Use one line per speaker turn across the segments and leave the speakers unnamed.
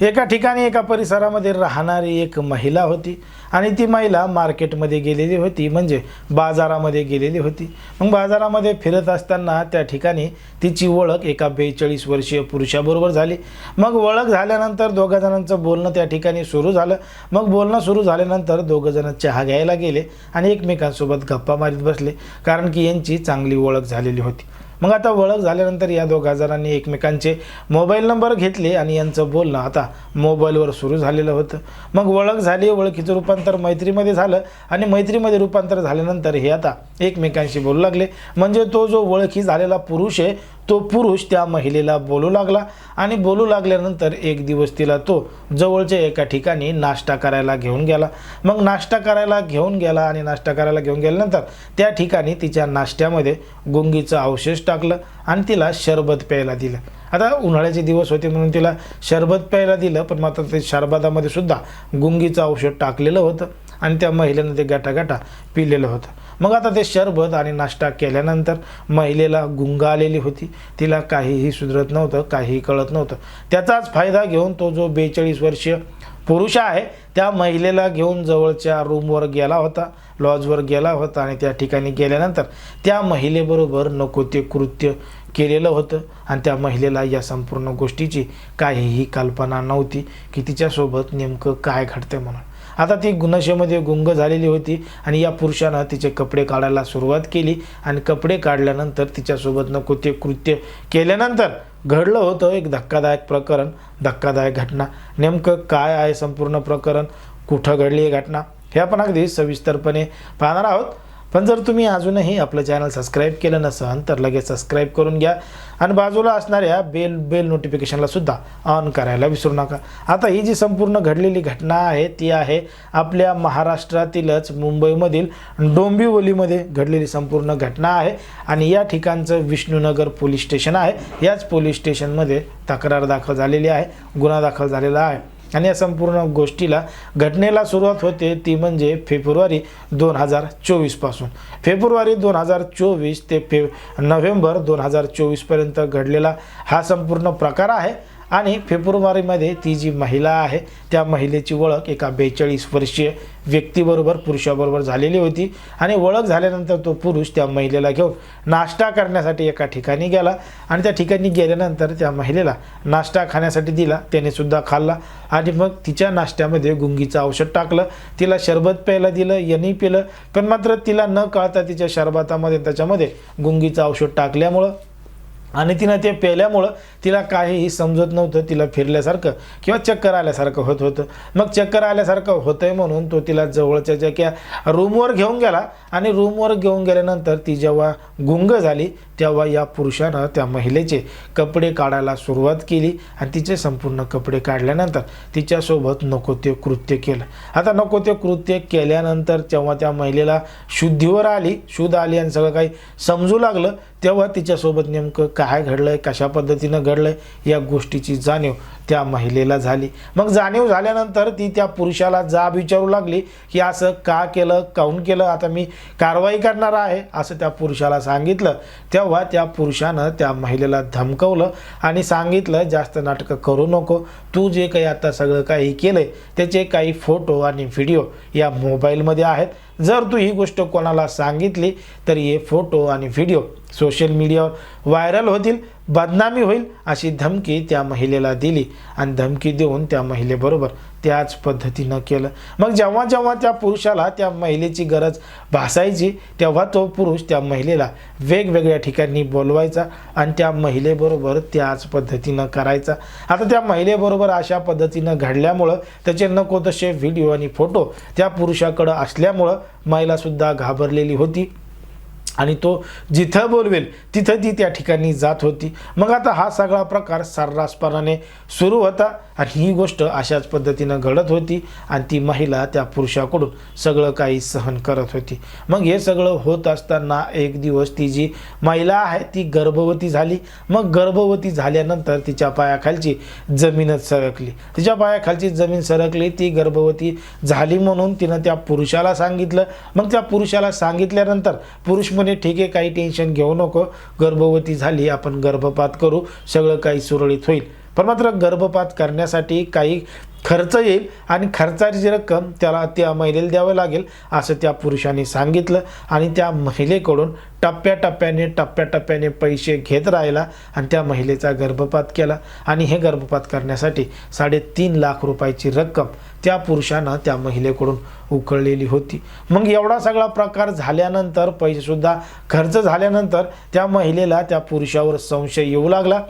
एका ठिकाणी एका परिसरामध्ये राहणारी एक महिला होती आणि ती महिला मार्केटमध्ये गेलेली होती म्हणजे बाजारामध्ये गेलेली होती. मग बाजारामध्ये फिरत असताना त्या ठिकाणी तिची ओळख एका बेचाळीस वर्षीय पुरुषाबरोबर झाली. मग ओळख झाल्यानंतर दोघा जणांचं बोलणं त्या ठिकाणी सुरू झालं. मग बोलणं सुरू झाल्यानंतर दोघं जण चहा घ्यायला गेले आणि एकमेकांसोबत गप्पा मारीत बसले कारण की यांची चांगली ओळख झालेली होती. मग आता ओळख झाल्यानंतर या दोघा जणांनी एकमेकांचे मोबाईल नंबर घेतले आणि यांचं बोलणं आता मोबाईलवर सुरू झालेलं होतं. मग ओळख झाली ओळखीचं रूपांतर मैत्रीमध्ये झालं आणि मैत्रीमध्ये रूपांतर झाल्यानंतर हे आता एकमेकांशी बोलू लागले. म्हणजे तो जो ओळखी झालेला पुरुष आहे तो पुरुष त्या महिलेला बोलू लागला आणि बोलू लागल्यानंतर एक दिवस तिला तो जवळच्या एका ठिकाणी नाश्ता करायला घेऊन गेला. मग नाश्ता करायला घेऊन गेला आणि नाश्ता करायला घेऊन गेल्यानंतर त्या ठिकाणी तिच्या नाश्त्यामध्ये गुंगीचं अवशेष टाकलं आणि तिला शरबत प्यायला दिलं. आता उन्हाळ्याचे दिवस होते म्हणून तिला शरबत प्यायला दिलं पण मात्र ते शरबतामध्ये सुद्धा गुंगीचं औषध टाकलेलं होतं. आणि त्या महिलेनं ते गाटागाटा पिलेलं होतं. मग आता ते शरबत आणि नाश्ता केल्यानंतर महिलेला गुंग आलेली होती. तिला काहीही सुधरत नव्हतं काहीही कळत नव्हतं. त्याचाच फायदा घेऊन तो जो बेचाळीस वर्षीय पुरुष आहे त्या महिलेला घेऊन जवळच्या रूमवर गेला होता लॉजवर गेला होता आणि त्या ठिकाणी गेल्यानंतर त्या महिलेबरोबर नको ते कृत्य केलेलं होतं आणि त्या महिलेला या संपूर्ण गोष्टीची काहीही कल्पना नव्हती की तिच्यासोबत नेमकं काय घडतं म्हणून. आता ती गुन्हाशेमध्ये गुंग झालेली होती आणि या पुरुषानं तिचे कपडे काढायला सुरुवात केली आणि कपडे काढल्यानंतर तिच्यासोबत नको ते कृत्य केल्यानंतर घडलं होतं एक धक्कादायक प्रकरण धक्कादायक घटना. नेमकं काय आहे संपूर्ण प्रकरण? कुठं घडली ही घटना? हे आपण अगदी सविस्तरपणे पाहणार आहोत. पण जर तुम्ही अजूनही आपलं चॅनल सबस्क्राईब केलं नसेल तर लगेच सबस्क्राईब करून घ्या. आणि बाजूला असणाऱ्या बेल बेल नोटिफिकेशनला सुद्धा ऑन करायला विसरू नका. आता ही जी संपूर्ण घडलेली घटना आहे ती आहे आपल्या महाराष्ट्रातीलच मुंबईमधील डोंबिवलीमध्ये घडलेली संपूर्ण घटना आहे. आणि या ठिकाणचं विष्णुनगर पोलीस स्टेशन आहे. याच पोलीस स्टेशनमध्ये तक्रार दाखल झालेली आहे. गुन्हा दाखल झालेला आहे. आणि या संपूर्ण गोष्टीला घटनेला सुरुवात होते ती म्हणजे फेब्रुवारी दोन हजार चोवीसपासून फेब्रुवारी दोन हजार चोवीस ते फे नोव्हेंबर दोन हजार चोवीसपर्यंत घडलेला हा संपूर्ण प्रकार आहे. आणि फेब्रुवारीमध्ये ती जी महिला आहे त्या महिलेची ओळख एका बेचाळीस वर्षीय व्यक्तीबरोबर पुरुषाबरोबर झालेली होती. आणि ओळख झाल्यानंतर तो पुरुष त्या महिलेला घेऊन नाश्ता करण्यासाठी एका ठिकाणी गेला. आणि त्या ठिकाणी गेल्यानंतर त्या महिलेला नाश्ता खाण्यासाठी दिला. त्याने सुद्धा खाल्ला आणि मग तिच्या नाश्त्यामध्ये गुंगीचं औषध टाकलं. तिला शरबत प्यायला दिलं यांनी पिलं. पण मात्र तिला न कळता तिच्या शरबतामध्ये त्याच्यामध्ये गुंगीचं औषध टाकल्यामुळं आणि तिनं ते प्यायल्यामुळं तिला काहीही समजत नव्हतं तिला फिरल्यासारखं किंवा चक्कर आल्यासारखं होत होतं. मग चक्कर आल्यासारखं होतंय म्हणून तो तिला जवळच्या ज्या क्या रूमवर घेऊन गेला आणि रूमवर घेऊन गेल्यानंतर ती जेव्हा गुंग झाली तेव्हा या पुरुषानं त्या महिलेचे कपडे काढायला सुरुवात केली आणि तिचे संपूर्ण कपडे काढल्यानंतर तिच्यासोबत नको ते कृत्य केलं. आता नको ते कृत्य केल्यानंतर जेव्हा त्या महिलेला शुद्धीवर आली शुद्ध आली आणि सगळं काही समजू लागलं तेव्हा तिच्यासोबत नेमकं काय घडलं आहे कशा पद्धतीनं घडलं आहे या गोष्टीची जाणीव त्या महिलेला झाली. मग जाणीव झाल्यानंतर ती त्या पुरुषाला जाब विचारू लागली की असं का केलं काऊन केलं आता मी कारवाई करणार आहे असं त्या पुरुषाला सांगितलं. तेव्हा त्या पुरुषानं त्या महिलेला धमकवलं आणि सांगितलं जास्त नाटकं करू नको. तू जे काही आता सगळं काही केलं त्याचे काही फोटो आणि व्हिडिओ या मोबाईलमध्ये आहेत. जर तू ही गोष्ट कोणाला सांगितली तर हे फोटो आणि व्हिडिओ सोशल मीडियावर व्हायरल होतील. बदनामी होईल अशी धमकी त्या महिलेला दिली. आणि धमकी देऊन त्या महिलेबरोबर त्याच पद्धतीनं केलं. मग जेव्हा जेव्हा त्या पुरुषाला त्या महिलेची गरज भासायची तेव्हा तो पुरुष त्या महिलेला वेगवेगळ्या ठिकाणी बोलवायचा आणि त्या महिलेबरोबर त्याच पद्धतीनं करायचा. आता त्या महिलेबरोबर अशा पद्धतीनं घडल्यामुळं त्याचे नको तसे व्हिडिओ आणि फोटो त्या पुरुषाकडं असल्यामुळं महिलासुद्धा घाबरलेली होती. आणि तो जिथं बोलवेल तिथं ती त्या ठिकाणी जात होती. मग आता हा सगळा प्रकार सर्रासपणाने सुरू होता आणि ही गोष्ट अशाच पद्धतीनं घडत होती आणि ती महिला त्या पुरुषाकडून सगळं काही सहन करत होती. मग हे सगळं होत असताना एक दिवस ती जी महिला आहे ती गर्भवती झाली. मग गर्भवती झाल्यानंतर तिच्या पायाखालची जमीनच सरकली. तिच्या पायाखालची जमीन सरकली ती गर्भवती झाली म्हणून तिनं त्या पुरुषाला सांगितलं. मग त्या पुरुषाला सांगितल्यानंतर पुरुष म्हणे ठीक आहे काही टेन्शन घेऊ नको. गर्भवती झाली आपण गर्भपात करू. सगळं काही सुरळीत होईल. पण मात्र गर्भपात करण्यासाठी काही खर्च येईल आणि खर्चाची रक्कम त्याला त्या महिलेला द्यावं लागेल असं त्या पुरुषांनी सांगितलं. आणि त्या महिलेकडून टप्प्याटप्प्याने टप्प्याटप्प्याने पैसे घेत राहिला आणि त्या महिलेचा गर्भपात केला. आणि हे गर्भपात करण्यासाठी साडेतीन लाख रुपयाची रक्कम त्या पुरुषानं त्या महिलेकडून उकळलेली होती. मग एवढा सगळा प्रकार झाल्यानंतर पैसेसुद्धा खर्च झाल्यानंतर त्या महिलेला त्या पुरुषावर संशय येऊ लागला.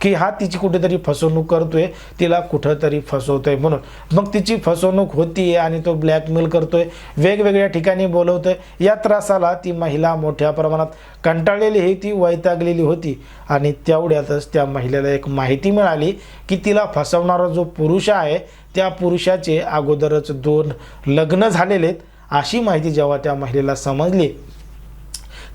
की हा तिची कुठेतरी फसवणूक करतोय तिला कुठंतरी फसवतोय म्हणून. मग तिची फसवणूक होतीये आणि तो ब्लॅकमेल करतोय वेगवेगळ्या ठिकाणी बोलवतोय. या त्रासाला ती महिला मोठ्या प्रमाणात कंटाळलेली ही ती वैतागलेली होती. आणि तेवढ्यातच त्या महिलेला एक माहिती मिळाली की तिला फसवणारा जो पुरुष आहे त्या पुरुषाचे अगोदरच दोन लग्न झालेले आहेत. अशी माहिती जेव्हा त्या महिलेला समजली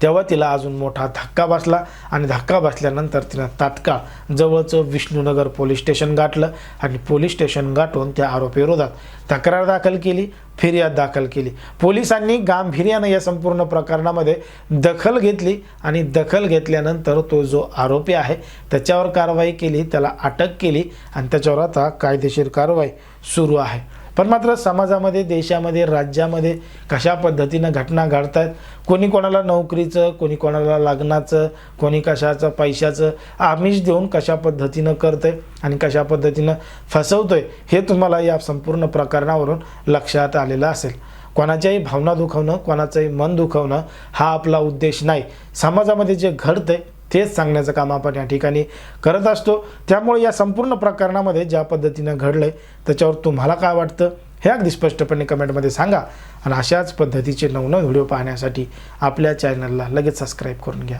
तेव्हा तिला अजून मोठा धक्का बसला आणि धक्का बसल्यानंतर तिनं तात्काळ जवळचं विष्णुनगर पोलीस स्टेशन गाठलं आणि पोलीस स्टेशन गाठून त्या आरोपीविरोधात तक्रार दाखल केली फिर्याद दाखल केली. पोलिसांनी गांभीर्यानं या संपूर्ण प्रकरणामध्ये दखल घेतली आणि दखल घेतल्यानंतर तो जो आरोपी आहे त्याच्यावर कारवाई केली त्याला अटक केली आणि त्याच्यावर आता कायदेशीर कारवाई सुरू आहे. पण मात्र समाजामध्ये देशामध्ये राज्यामध्ये कशा पद्धतीनं घटना घडत आहेत कोणी कोणाला नोकरीचं कोणी कोणाला लग्नाचं कोणी कशाचं पैशाचं आमिष देऊन कशा पद्धतीनं करतंय आणि कशा पद्धतीनं फसवतोय हे तुम्हाला या संपूर्ण प्रकरणावरून लक्षात आलेलं असेल. कोणाच्याही भावना दुखवणं कोणाचंही मन दुखवणं हा आपला उद्देश नाही. समाजामध्ये जे घडतंय तेच सांगण्याचं काम आपण या ठिकाणी करत असतो. त्यामुळे या संपूर्ण प्रकरणामध्ये ज्या पद्धतीनं घडलंय त्याच्यावर तुम्हाला काय वाटतं हे अगदी स्पष्टपणे कमेंटमध्ये सांगा. आणि अशाच पद्धतीचे नवनव व्हिडिओ पाहण्यासाठी आपल्या चॅनलला लगेच सबस्क्राईब करून घ्या.